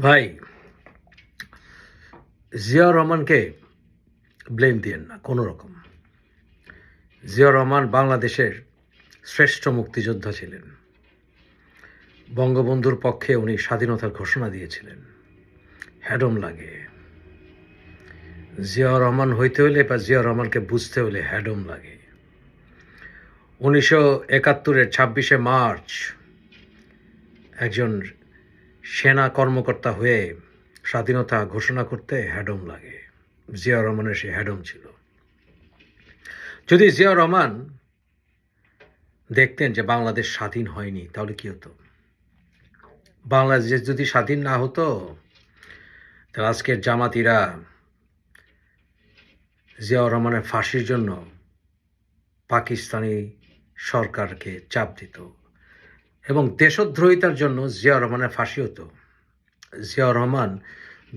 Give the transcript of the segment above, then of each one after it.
ভাই জিয়া রহমানকে ব্লেম দিয়েন না, কোনো রকম। জিয়া রহমান বাংলাদেশের শ্রেষ্ঠ মুক্তিযোদ্ধা ছিলেন। বঙ্গবন্ধুর পক্ষে উনি স্বাধীনতার ঘোষণা দিয়েছিলেন। হ্যাডম লাগে। জিয়া রহমান হইতে হলে বা জিয়া রহমানকে বুঝতে হলে হ্যাডম লাগে। উনিশশো একাত্তরের ছাব্বিশে মার্চ একজন সেনা কর্মকর্তা হয়ে স্বাধীনতা ঘোষণা করতে হ্যাডম লাগে। জিয়া রহমানের সে হ্যাডম ছিল। যদি জিয়া রহমান দেখতেন যে বাংলাদেশ স্বাধীন হয়নি, তাহলে কি হতো? বাংলাদেশ যদি স্বাধীন না হতো, তাহলে আজকের জামাতিরা জিয়াউর রহমানের ফাঁসির জন্য পাকিস্তানি সরকারকে চাপ দিত। এবং দেশদ্রোহিতার জন্য জিয়া রহমানের ফাঁসি হতো। জিয়া রহমান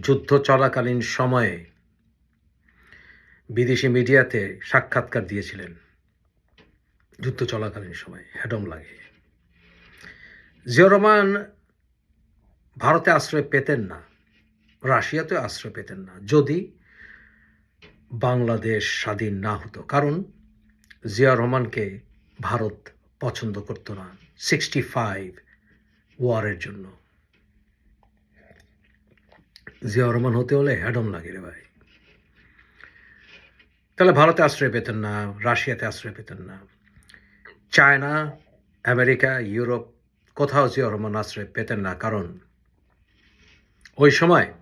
যুদ্ধ চলাকালীন সময়ে বিদেশি মিডিয়াতে সাক্ষাৎকার দিয়েছিলেন। যুদ্ধ চলাকালীন সময় হ্যাডম লাগে। জিয়া রহমান ভারতে আশ্রয় পেতেন না রাশিয়াতে আশ্রয় পেতেন না, যদি বাংলাদেশ স্বাধীন না হতো। কারণ জিয়া রহমানকে ভারত পছন্দ করতো না। সিক্সটি ফাইভ ওয়ারের জন্য। জিয়া রহমান হতে হলে হ্যাডম লাগে রে ভাই। তাহলে ভারতে আশ্রয় পেতেন না, রাশিয়াতে আশ্রয় পেতেন না। চায়না, আমেরিকা, ইউরোপ কোথাও জিয়া রহমান আশ্রয় পেতেন না। কারণ ওই সময়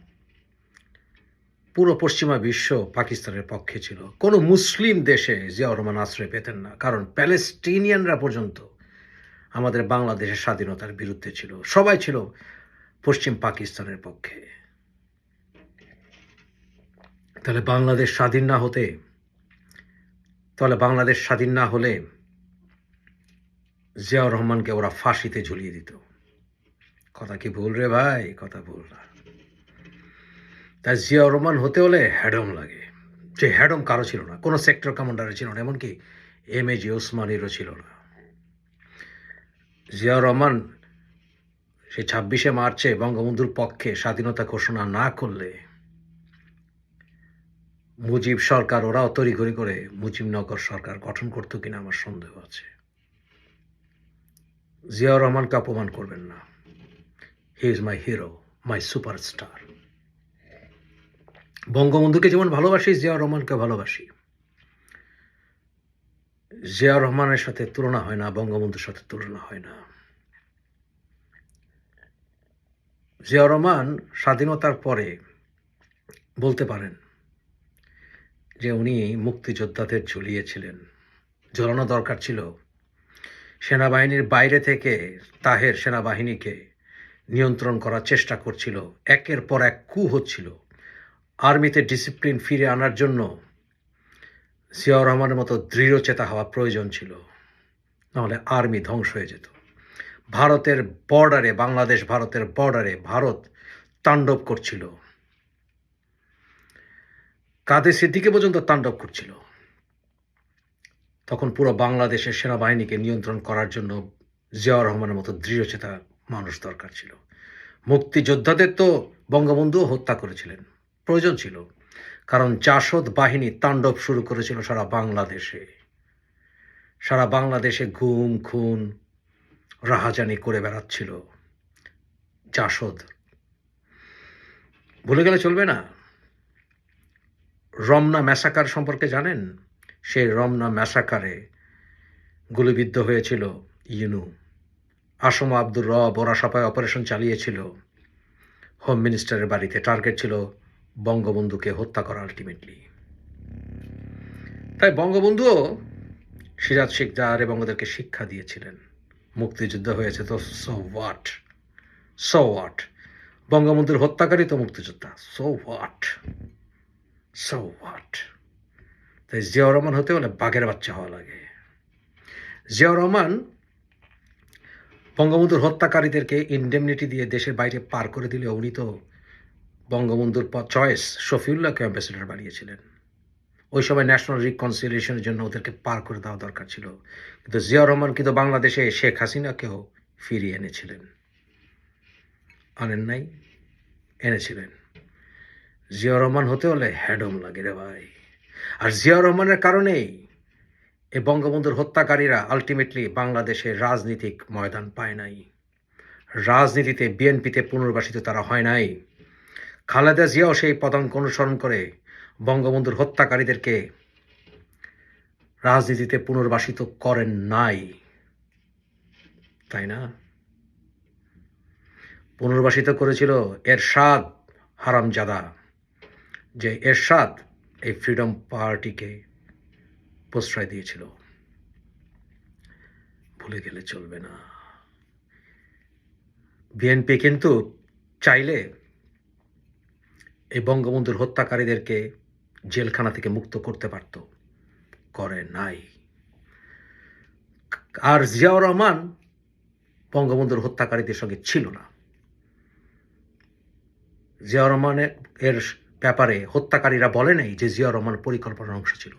পুরো পশ্চিমা বিশ্ব পাকিস্তানের পক্ষে ছিল। কোনো মুসলিম দেশে জিয়াউর রহমান আশ্রয় পেতেন না। কারণ প্যালেস্টিনিয়ানরা পর্যন্ত আমাদের বাংলাদেশের স্বাধীনতার বিরুদ্ধে ছিল। সবাই ছিল পশ্চিম পাকিস্তানের পক্ষে। তাহলে বাংলাদেশ স্বাধীন না হতে, তাহলে বাংলাদেশ স্বাধীন না হলে জিয়াউর রহমানকে ওরা ফাঁসিতে ঝুলিয়ে দিত। কথা কি ভুল রে ভাই? কথা ভুল না। তাই জিয়াউর রহমান হতে হলে হ্যাডম লাগে। যে হ্যাডম কারও ছিল না, কোনো সেক্টর কমান্ডারের ছিল না, এমনকি এম এ জি ওসমানেরও ছিল না। জিয়াউর রহমান, সে ছাব্বিশে মার্চে বঙ্গবন্ধুর পক্ষে স্বাধীনতা ঘোষণা না করলে মুজিব সরকার, ওরাও তড়িঘড়ি করে মুজিবনগর সরকার গঠন করতো কিনা আমার সন্দেহ আছে। জিয়াউর রহমানকে অপমান করবেন না। He is my hero my superstar বঙ্গবন্ধুকে যেমন ভালোবাসি, জিয়াউর রহমানকে ভালোবাসি। জিয়াউর রহমানের সাথে তুলনা হয় না, বঙ্গবন্ধুর সাথে তুলনা হয় না। জিয়াউর রহমান স্বাধীনতার পরে বলতে পারেন যে উনি মুক্তিযোদ্ধাদের ঝুলিয়েছিলেন। ঝোলানো দরকার ছিল। সেনাবাহিনীর বাইরে থেকে তাহের সেনাবাহিনীকে নিয়ন্ত্রণ করার চেষ্টা করছিল। একের পর এক কু হচ্ছিল। আর্মিতে ডিসিপ্লিন ফিরে আনার জন্য জিয়াউর রহমানের মতো দৃঢ়চেতা হওয়া প্রয়োজন ছিল। নাহলে আর্মি ধ্বংস হয়ে যেত। ভারতের বর্ডারে, বাংলাদেশ ভারতের বর্ডারে ভারত তাণ্ডব করছিল। কাদের সিদ্দিকে পর্যন্ত তাণ্ডব করছিল। তখন পুরো বাংলাদেশের সেনাবাহিনীকে নিয়ন্ত্রণ করার জন্য জিয়াউর রহমানের মতো দৃঢ়চেতা মানুষ দরকার ছিল। মুক্তিযোদ্ধাদের তো বঙ্গবন্ধুও হত্যা করেছিলেন। প্রয়োজন ছিল। কারণ জাসদ বাহিনী তাণ্ডব শুরু করেছিল সারা বাংলাদেশে। সারা বাংলাদেশে গুম খুন, রাহাজানি করে বেড়াচ্ছিল জাসদ। ভুলে গেলে চলবে না। রমনা ম্যাসাকার সম্পর্কে জানেন? সেই রমনা ম্যাসাকারে গুলিবিদ্ধ হয়েছিল ইউনু। আসম আব্দুর রব ওরা সবাই অপারেশন চালিয়েছিল। হোম মিনিস্টারের বাড়িতে টার্গেট ছিল বঙ্গবন্ধুকে হত্যা করা আলটিমেটলি তাই বঙ্গবন্ধুও সিরাজ শিকদার এবং ওদেরকে শিক্ষা দিয়েছিলেন। মুক্তিযুদ্ধ হয়েছে তো সো হোয়াট সো হোয়াট বঙ্গবন্ধুর হত্যাকারী তো মুক্তিযোদ্ধা। সো হোয়াট সো হোয়াট তাই জিয়াউর রহমান হতে হলে বাঘের বাচ্চা হওয়া লাগে। জিয়াউর রহমান বঙ্গবন্ধুর হত্যাকারীদেরকে ইনডেমনিটি দিয়ে দেশের বাইরে পার করে দিলে উনি তো বঙ্গবন্ধুর চয়েস শফিউল্লাহকে অ্যাম্বাসেডার বানিয়েছিলেন। ওই সময় ন্যাশনাল রিকনসিলিয়েশনের জন্য ওদেরকে পার করে দেওয়া দরকার ছিল। কিন্তু জিয়াউর রহমান কিন্তু বাংলাদেশে শেখ হাসিনাকেও ফিরিয়ে এনেছিলেন। আনেন নাই, এনেছিলেন। জিয়া রহমান হতে হলে হ্যাডম লাগে রে ভাই। আর জিয়া রহমানের কারণেই এ বঙ্গবন্ধুর হত্যাকারীরা আলটিমেটলি বাংলাদেশের রাজনীতিক ময়দান পায় নাই। রাজনীতিতে বিএনপিতে পুনর্বাসিত তারা হয় নাই। খালেদা জিয়াও সেই পদাঙ্ক অনুসরণ করে বঙ্গবন্ধুর হত্যাকারীদেরকে রাজনীতিতে পুনর্বাসিত করেন নাই। তাই না? পুনর্বাসিত করেছিল এরশাদ হারামজাদা, যে এরশাদ এই ফ্রিডম পার্টিকে প্রশ্রয় দিয়েছিল। ভুলে গেলে চলবে না। বিএনপি কিন্তু চাইলে বঙ্গবন্ধুর হত্যাকারীদেরকে জেলখানা থেকে মুক্ত করতে পারত। করে নাই। আর জিয়াউর রহমান বঙ্গবন্ধুর হত্যাকারীদের সঙ্গে ছিল না। জিয়াউর রহমানের এর ব্যাপারে হত্যাকারীরা বলে নাই যে জিয়াউর রহমান পরিকল্পনার অংশ ছিল।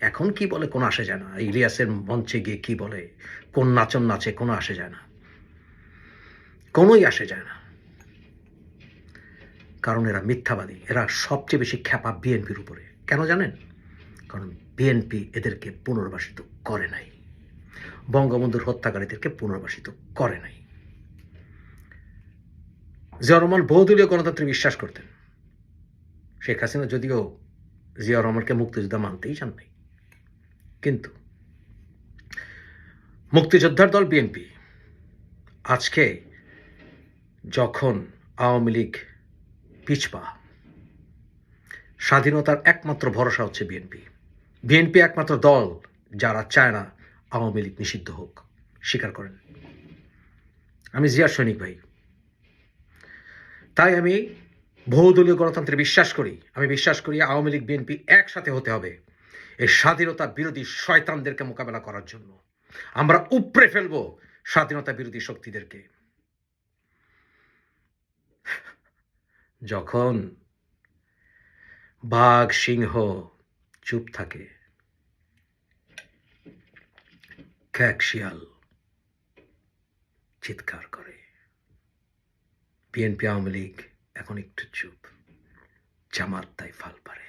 এখন কি বলে, কোনো আসে যায় না। ইলিয়াসের মঞ্চে গিয়ে কি বলে, কোন নাচন নাচে কোনো আসে যায় না। কোনোই আসে যায় না। কারণ এরা মিথ্যাবাদী। এরা সবচেয়ে বেশি খ্যাপা বিএনপির উপরে। কেন জানেন? কারণ বিএনপি এদেরকে পুনর্বাসিত করে নাই। বঙ্গবন্ধুর হত্যাকারীদেরকে পুনর্বাসিত করে নাই। জিয়া রহমান বহুদলীয় গণতন্ত্রে বিশ্বাস করতেন। শেখ হাসিনা যদিও জিয়া রহমানকে মুক্তিযোদ্ধা মানতেই চান নাই। কিন্তু মুক্তিযোদ্ধার দল বিএনপি, আজকে যখন আওয়ামী লীগ পিছপা। স্বাধীনতার একমাত্র ভরসা হচ্ছে বিএনপি। বিএনপি একমাত্র দল যারা চায় না আওয়ামী লীগ নিষিদ্ধ হোক, স্বীকার করেন। আমি জিয়ার সৈনিক ভাই। তাই আমি বহুদলীয় গণতন্ত্রে বিশ্বাস করি। আমি বিশ্বাস করি আওয়ামী লীগ, বিএনপি একসাথে হতে হবে এই স্বাধীনতা বিরোধী শয়তানদেরকে মোকাবেলা করার জন্য। আমরা উপড়ে ফেলব স্বাধীনতা বিরোধী শক্তিদেরকে। যখন বাঘ সিংহ চুপ থাকে, খ্যাক শিয়াল চিৎকার করে, বিএনপি আওয়ামী লীগ এখন একটু চুপ, জামাত তাই ফাল পারে,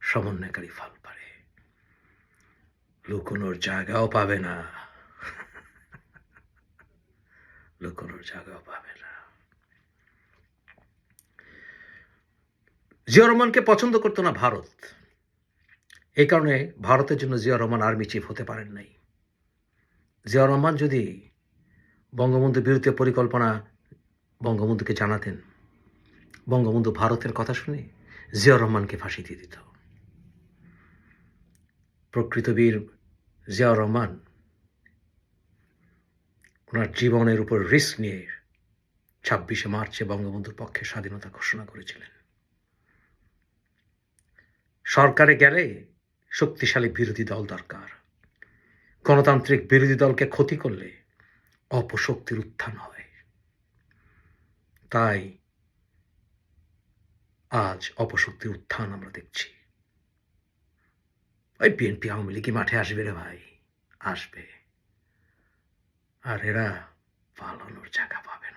সমন্বয়কারী ফাল পারে, লুকোনোর জায়গাও পাবে না, লুকোনোর জায়গাও পাবে না। জিয়া রহমানকে পছন্দ করতো না ভারত। এই কারণে ভারতের জন্য জিয়া রহমান আর্মি চিফ হতে পারেন নাই। জিয়া রহমান যদি বঙ্গবন্ধু বিরুদ্ধে পরিকল্পনা বঙ্গবন্ধুকে জানাতেন, বঙ্গবন্ধু ভারতের কথা শুনে জিয়া রহমানকে ফাঁসি দিয়ে দিত। প্রকৃত বীর জিয়াউর রহমান ওনার জীবনের উপর রিস্ক নিয়ে ছাব্বিশে মার্চে বঙ্গবন্ধুর পক্ষে স্বাধীনতা ঘোষণা করেছিলেন। সরকারে গেলে শক্তিশালী বিরোধী দল দরকার। গণতান্ত্রিক বিরোধী দলকে ক্ষতি করলে অপশক্তির উত্থান হয়। তাই আজ অপশক্তির উত্থান আমরা দেখছি। ওই বিএনপি আওয়ামী লীগই মাঠে আসবে রে ভাই, আসবে। আর এরা পালানোর জায়গা পাবে